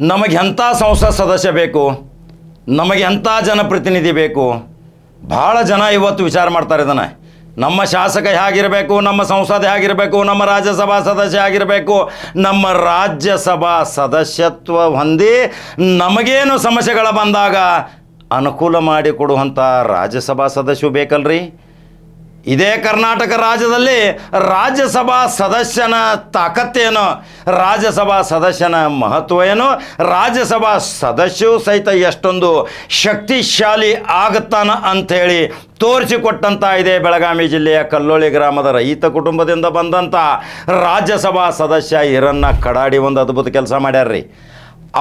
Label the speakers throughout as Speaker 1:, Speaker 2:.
Speaker 1: ನಮಗೆ ಎಂಥ ಸಂಸತ್ ಸದಸ್ಯ ಬೇಕು? ನಮಗೆ ಎಂಥ ಜನಪ್ರತಿನಿಧಿ ಬೇಕು? ಭಾಳ ಜನ ಇವತ್ತು ವಿಚಾರ ಮಾಡ್ತಾರೆ ಇದನ್ನು. ನಮ್ಮ ಶಾಸಕ ಹೇಗಿರಬೇಕು? ನಮ್ಮ ಸಂಸದ ಹೇಗಿರಬೇಕು? ನಮ್ಮ ರಾಜ್ಯಸಭಾ ಸದಸ್ಯ ಆಗಿರಬೇಕು ನಮ್ಮ ರಾಜ್ಯಸಭಾ ಸದಸ್ಯತ್ವ ಹೊಂದಿ ನಮಗೇನು ಸಮಸ್ಯೆಗಳು ಬಂದಾಗ ಅನುಕೂಲ ಮಾಡಿಕೊಡುವಂಥ ರಾಜ್ಯಸಭಾ ಸದಸ್ಯ ಬೇಕಲ್ರಿ? ಇದೇ ಕರ್ನಾಟಕ ರಾಜ್ಯದಲ್ಲಿ ರಾಜ್ಯಸಭಾ ಸದಸ್ಯನ ತಾಕತ್ತೇನು ರಾಜ್ಯಸಭಾ ಸದಸ್ಯನ ಮಹತ್ವ ಏನು? ರಾಜ್ಯಸಭಾ ಸದಸ್ಯರು ಸಹಿತ ಎಷ್ಟೊಂದು ಶಕ್ತಿಶಾಲಿ ಆಗುತ್ತಾನ ಅಂಥೇಳಿ ತೋರಿಸಿಕೊಟ್ಟಂತ ಇದೆ ಬೆಳಗಾವಿ ಜಿಲ್ಲೆಯ ಕಲ್ಲೋಳಿ ಗ್ರಾಮದ ರೈತ ಕುಟುಂಬದಿಂದ ಬಂದಂಥ ರಾಜ್ಯಸಭಾ ಸದಸ್ಯ ಹಿರಣ್ಣ ಕಡಾಡಿ ಒಂದು ಅದ್ಭುತ ಕೆಲಸ ಮಾಡ್ಯಾರ್ರಿ.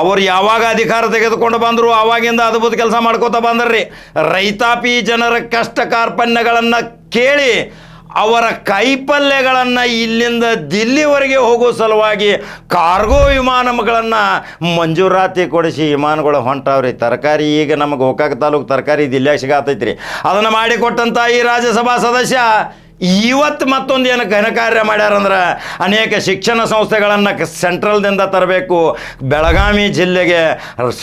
Speaker 1: ಅವ್ರು ಯಾವಾಗ ಅಧಿಕಾರ ತೆಗೆದುಕೊಂಡು ಬಂದರು ಆವಾಗಿಂದ ಅದ್ಭುತ ಕೆಲಸ ಮಾಡ್ಕೋತಾ ಬಂದ್ರಿ. ರೈತಾಪಿ ಜನರ ಕಷ್ಟ ಕಾರ್ಪಣ್ಯಗಳನ್ನು ಕೇಳಿ ಅವರ ಕೈಪಲ್ಯಗಳನ್ನು ಇಲ್ಲಿಂದ ದಿಲ್ಲಿವರೆಗೆ ಹೋಗೋ ಸಲುವಾಗಿ ಕಾರ್ಗೋ ವಿಮಾನಗಳನ್ನು ಮಂಜೂರಾತಿ ಕೊಡಿಸಿ ವಿಮಾನಗಳು ಹೊಂಟಾವ್ರಿ. ತರಕಾರಿ ಈಗ ನಮಗೆ ಹೋಗಕ್ಕೆ ತಾಲೂಕು ತರಕಾರಿ ದಿಲ್ಯಾಗ ಸಿಗಾತೈತ್ರಿ. ಅದನ್ನು ಮಾಡಿಕೊಟ್ಟಂಥ ಈ ರಾಜ್ಯಸಭಾ ಸದಸ್ಯ ಇವತ್ತು ಮತ್ತೊಂದು ಏನು ಘನ ಕಾರ್ಯ ಮಾಡ್ಯಾರಂದ್ರೆ ಅನೇಕ ಶಿಕ್ಷಣ ಸಂಸ್ಥೆಗಳನ್ನು ಸೆಂಟ್ರಲ್ದಿಂದ ತರಬೇಕು. ಬೆಳಗಾವಿ ಜಿಲ್ಲೆಗೆ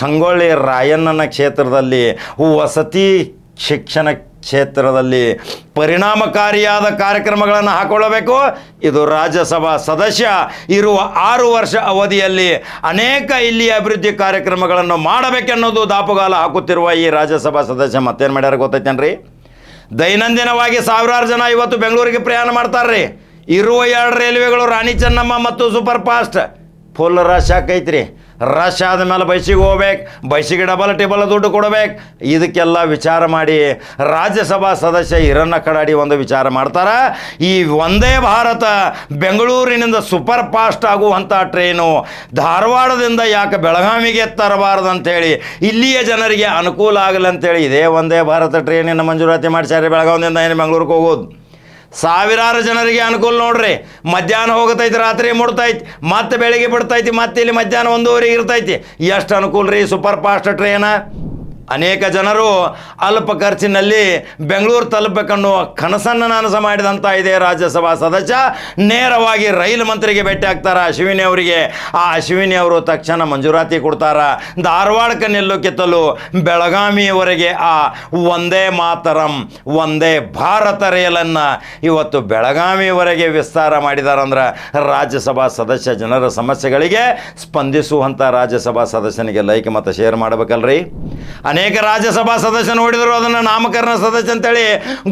Speaker 1: ಸಂಗೊಳ್ಳಿ ರಾಯಣ್ಣನ ಕ್ಷೇತ್ರದಲ್ಲಿ ವಸತಿ ಶಿಕ್ಷಣ ಕ್ಷೇತ್ರದಲ್ಲಿ ಪರಿಣಾಮಕಾರಿಯಾದ ಕಾರ್ಯಕ್ರಮಗಳನ್ನು ಹಾಕೊಳ್ಳಬೇಕು. ಇದು ರಾಜ್ಯಸಭಾ ಸದಸ್ಯ ಇರುವ ಆರು ವರ್ಷ ಅವಧಿಯಲ್ಲಿ ಅನೇಕ ಇಲ್ಲಿ ಅಭಿವೃದ್ಧಿ ಕಾರ್ಯಕ್ರಮಗಳನ್ನು ಮಾಡಬೇಕೆನ್ನೋದು ದಾಪುಗಾಲ ಹಾಕುತ್ತಿರುವ ಈ ರಾಜ್ಯಸಭಾ ಸದಸ್ಯ ಮತ್ತೇನು ಮಾಡ್ಯಾರ ಗೊತ್ತೈತೇನ್ರಿ? ದೈನಂದಿನವಾಗಿ ಸಾವಿರಾರು ಜನ ಇವತ್ತು ಬೆಂಗಳೂರಿಗೆ ಪ್ರಯಾಣ ಮಾಡ್ತಾರ್ರಿ. ಇರುವ ಎರಡು ರೈಲ್ವೆಗಳು ರಾಣಿ ಚೆನ್ನಮ್ಮ ಮತ್ತು ಸೂಪರ್ ಫಾಸ್ಟ್ ಫುಲ್ ರಶ್ ಆಕೈತ್ರಿ. ರಶ್ ಆದಮೇಲೆ ಬೈಸಿಗೆ ಹೋಗ್ಬೇಕು, ಬೈಸಿಗೆ ಡಬಲ್ ಟೇಬಲ್ ದುಡ್ಡು ಕೊಡಬೇಕು. ಇದಕ್ಕೆಲ್ಲ ವಿಚಾರ ಮಾಡಿ ರಾಜ್ಯಸಭಾ ಸದಸ್ಯ ಹಿರಣ್ಣ ಕಡಾಡಿ ಒಂದು ವಿಚಾರ ಮಾಡ್ತಾರೆ. ಈ ಒಂದೇ ಭಾರತ ಬೆಂಗಳೂರಿನಿಂದ ಸೂಪರ್ ಫಾಸ್ಟ್ ಆಗುವಂಥ ಟ್ರೈನು ಧಾರವಾಡದಿಂದ ಯಾಕೆ ಬೆಳಗಾವಿಗೆ ತರಬಾರದು ಅಂತೇಳಿ, ಇಲ್ಲಿಯ ಜನರಿಗೆ ಅನುಕೂಲ ಆಗಲಿ ಅಂತೇಳಿ ಇದೇ ಒಂದೇ ಭಾರತ ಟ್ರೈನಿನ ಮಂಜೂರಾತಿ ಮಾಡಿಸ್ಯಾರೆ ಬೆಳಗಾವಿಯಿಂದ ಏನು ಬೆಂಗಳೂರಿಗೆ ಹೋಗೋದು? ಸಾವಿರಾರು ಜನರಿಗೆ ಅನುಕೂಲ ನೋಡ್ರಿ. ಮಧ್ಯಾಹ್ನ ಹೋಗತೈತಿ, ರಾತ್ರಿ ಮುಡ್ತೈತಿ, ಮತ್ತೆ ಬೆಳಿಗ್ಗೆ ಬಿಡ್ತೈತಿ, ಮತ್ತೆ ಇಲ್ಲಿ ಮಧ್ಯಾಹ್ನ ಒಂದೂವರೆಗೆ ಇರ್ತೈತಿ. ಎಷ್ಟು ಅನುಕೂಲ ರೀ ಸೂಪರ್ ಫಾಸ್ಟ್ ಟ್ರೈನ ಅನೇಕ ಜನರು ಅಲ್ಪ ಖರ್ಚಿನಲ್ಲಿ ಬೆಂಗಳೂರು ತಲುಪಬೇಕನ್ನುವ ಕನಸನ್ನು ನನಸು ಮಾಡಿದಂಥ ಇದೆ ರಾಜ್ಯಸಭಾ ಸದಸ್ಯ. ನೇರವಾಗಿ ರೈಲು ಮಂತ್ರಿಗೆ ಭೇಟಿ ಆಗ್ತಾರೆ ಅಶ್ವಿನಿ ಅವರಿಗೆ? ಆ ಅಶ್ವಿನಿ ಅವರು ತಕ್ಷಣ ಮಂಜೂರಾತಿ ಕೊಡ್ತಾರ. ಧಾರವಾಡಕ್ಕೆ ನಿಲ್ಲು ಕಿತ್ತಲು ಬೆಳಗಾವಿಯವರೆಗೆ ಆ ಒಂದೇ ಮಾತರಂ ಒಂದೇ ಭಾರತ ರೈಲನ್ನು ಇವತ್ತು ಬೆಳಗಾವಿಯವರೆಗೆ ವಿಸ್ತಾರ ಮಾಡಿದಾರಂದ್ರೆ ರಾಜ್ಯಸಭಾ ಸದಸ್ಯ ಜನರ ಸಮಸ್ಯೆಗಳಿಗೆ ಸ್ಪಂದಿಸುವಂಥ ರಾಜ್ಯಸಭಾ ಸದಸ್ಯನಿಗೆ ಲೈಕ್ ಮತ್ತು ಶೇರ್ ಮಾಡಬೇಕಲ್ರಿ? ಅನೇಕ ರಾಜ್ಯಸಭಾ ಸದಸ್ಯ ನೋಡಿದರು ಅದನ್ನು ನಾಮಕರಣ ಸದಸ್ಯ ಅಂತೇಳಿ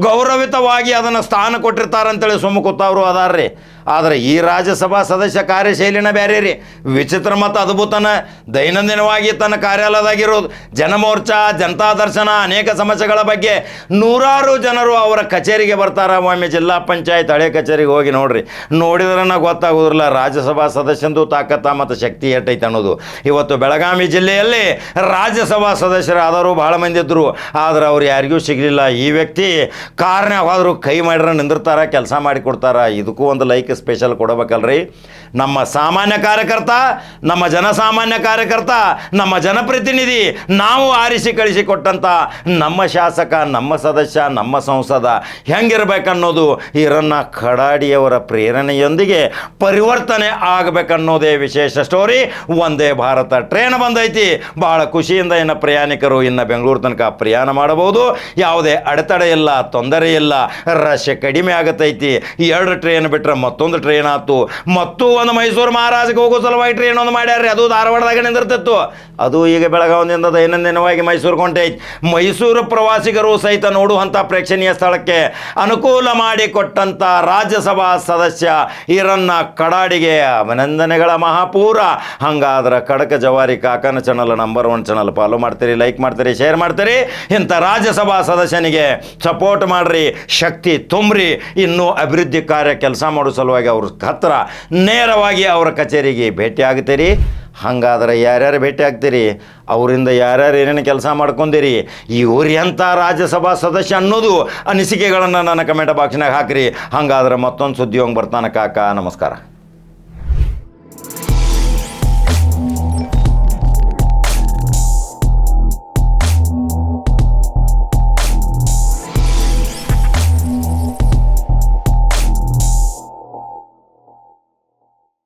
Speaker 1: ಗೌರವಿತವಾಗಿ ಅದನ್ನು ಸ್ಥಾನ ಕೊಟ್ಟಿರ್ತಾರಂತೇಳಿ ಸುಮ್ಮ ಕೂತವ್ರು ಅದಾರ್ರಿ. ಆದರೆ ಈ ರಾಜ್ಯಸಭಾ ಸದಸ್ಯ ಕಾರ್ಯಶೈಲಿನ ಬೇರೆ ರೀ. ವಿಚಿತ್ರ ಮತ್ತು ಅದ್ಭುತನ, ದೈನಂದಿನವಾಗಿ ತನ್ನ ಕಾರ್ಯಾಲಯದಾಗಿರೋದು. ಜನಮೋರ್ಚಾ, ಜನತಾ ದರ್ಶನ, ಅನೇಕ ಸಮಸ್ಯೆಗಳ ಬಗ್ಗೆ ನೂರಾರು ಜನರು ಅವರ ಕಚೇರಿಗೆ ಬರ್ತಾರೆ. ಒಮ್ಮೆ ಜಿಲ್ಲಾ ಪಂಚಾಯತ್ ಹಳೆ ಕಚೇರಿಗೆ ಹೋಗಿ ನೋಡ್ರಿ. ನೋಡಿದ್ರೆ ಗೊತ್ತಾಗೋದಿಲ್ಲ, ರಾಜ್ಯಸಭಾ ಸದಸ್ಯಂದು ತಾಕತ್ತ ಮತ್ತು ಶಕ್ತಿ ಎಟ್ಟೈತೆ ಅನ್ನೋದು. ಇವತ್ತು ಬೆಳಗಾವಿ ಜಿಲ್ಲೆಯಲ್ಲಿ ರಾಜ್ಯಸಭಾ ಸದಸ್ಯರಾದರೂ ಭಾಳ ಮಂದಿ ಇದ್ದರು ಆದರೆ ಅವ್ರು ಯಾರಿಗೂ ಸಿಗಲಿಲ್ಲ. ಈ ವ್ಯಕ್ತಿ ಕಾರಣ ಕೈ ಮಾಡ್ರ ನಿಂದಿರ್ತಾರೆ, ಕೆಲಸ ಮಾಡಿ ಕೊಡ್ತಾರ. ಇದಕ್ಕೂ ಒಂದು ಲೈಕ್ ಸ್ಪೆಷಲ್ ಕೊಡಬೇಕಲ್ರಿ. ನಮ್ಮ ಸಾಮಾನ್ಯ ಕಾರ್ಯಕರ್ತ, ನಮ್ಮ ಜನಸಾಮಾನ್ಯ ಕಾರ್ಯಕರ್ತ, ನಮ್ಮ ಜನಪ್ರತಿನಿಧಿ ನಾವು ಆರಿಸಿ ಕಳಿಸಿಕೊಟ್ಟಂಥ ನಮ್ಮ ಶಾಸಕ, ನಮ್ಮ ಸದಸ್ಯ, ನಮ್ಮ ಸಂಸದ ಹೆಂಗಿರ್ಬೇಕನ್ನೋದು ಈರನ್ನ ಕಡಾಡಿಯವರ ಪ್ರೇರಣೆಯೊಂದಿಗೆ ಪರಿವರ್ತನೆ ಆಗಬೇಕನ್ನೋದೇ ವಿಶೇಷ ಸ್ಟೋರಿ ಒಂದೇ ಭಾರತ ಟ್ರೈನ್ ಬಂದೈತಿ. ಬಹಳ ಖುಷಿಯಿಂದ ಇನ್ನು ಪ್ರಯಾಣಿಕರು ಇನ್ನು ಬೆಂಗಳೂರು ತನಕ ಪ್ರಯಾಣ ಮಾಡಬಹುದು. ಯಾವುದೇ ಅಡೆತಡೆ ಇಲ್ಲ, ತೊಂದರೆ ಇಲ್ಲ, ರಶ್ ಕಡಿಮೆ ಆಗತೈತಿ. ಎರಡು ಟ್ರೈನ್ ಬಿಟ್ಟರೆ ಮತ್ತೊಂದು ಟ್ರೈನ್ ಆಯ್ತು. ಮತ್ತು ಒಂದು ಮೈಸೂರು ಮಹಾರಾಜಕ್ಕೆ ಹೋಗೋ ಸಲುವಾಗಿ ಟ್ರೈನ್ ಒಂದು ಮಾಡ್ಯಾರ್ರಿ. ಅದು ಧಾರವಾಡದಾಗ ನಿಂದಿರ್ತಿತ್ತು. ಅದು ಈಗ ಬೆಳಗಾವಿಯಿಂದ ದೈನಂದಿನವಾಗಿ ಮೈಸೂರು ಹೊಂಟೈತಿ ಮೈಸೂರು ಪ್ರವಾಸಿಗರು ಸಹಿತ ನೋಡುವಂಥ ಪ್ರೇಕ್ಷಣೀಯ ಸ್ಥಳಕ್ಕೆ ಅನುಕೂಲ ಮಾಡಿಕೊಟ್ಟಂಥ ರಾಜ್ಯಸಭಾ ಸದಸ್ಯ ಇರನ್ನ ಕಡಾಡಿಗೆ ಅಭಿನಂದನೆಗಳ ಮಹಾಪೂರ. ಹಂಗಾದ್ರೆ ಕಡಕ ಜವಾರಿ ಕಾಕನ channel number one channel follow ಮಾಡ್ತೀರಿ ಲೈಕ್ ಮಾಡ್ತೀರಿ ಶೇರ್ ಮಾಡ್ತೀರಿ. ಇಂಥ ರಾಜ್ಯಸಭಾ ಸದಸ್ಯನಿಗೆ ಸಪೋರ್ಟ್ ಮಾಡ್ರಿ, ಶಕ್ತಿ ತುಂಬ್ರಿ, ಇನ್ನೂ ಅಭಿವೃದ್ಧಿ ಕಾರ್ಯ ಕೆಲಸ ಮಾಡೋ ಸಲುವಾಗಿ ಅವ್ರ ಹತ್ರ ನೇರವಾಗಿ ಅವರ ಕಚೇರಿಗೆ ಭೇಟಿ ಆಗ್ತೀರಿ. ಹಾಗಾದ್ರೆ ಯಾರ್ಯಾರು ಭೇಟಿ ಆಗ್ತೀರಿ? ಅವರಿಂದ ಯಾರ್ಯಾರು ಏನೇನು ಕೆಲಸ ಮಾಡ್ಕೊಂಡಿರಿ ಇವ್ರು ಎಂಥ ರಾಜ್ಯಸಭಾ ಸದಸ್ಯ ಅನ್ನೋದು ಅನಿಸಿಕೆಗಳನ್ನು ನನ್ನ ಕಮೆಂಟ್ ಬಾಕ್ಸ್ನಾಗ ಹಾಕಿರಿ. ಹಾಗಾದ್ರೆ ಮತ್ತೊಂದು ಸುದ್ದಿ ಹೋಗಿ ಬರ್ತಾನೆ ಕಾಕ. ನಮಸ್ಕಾರ.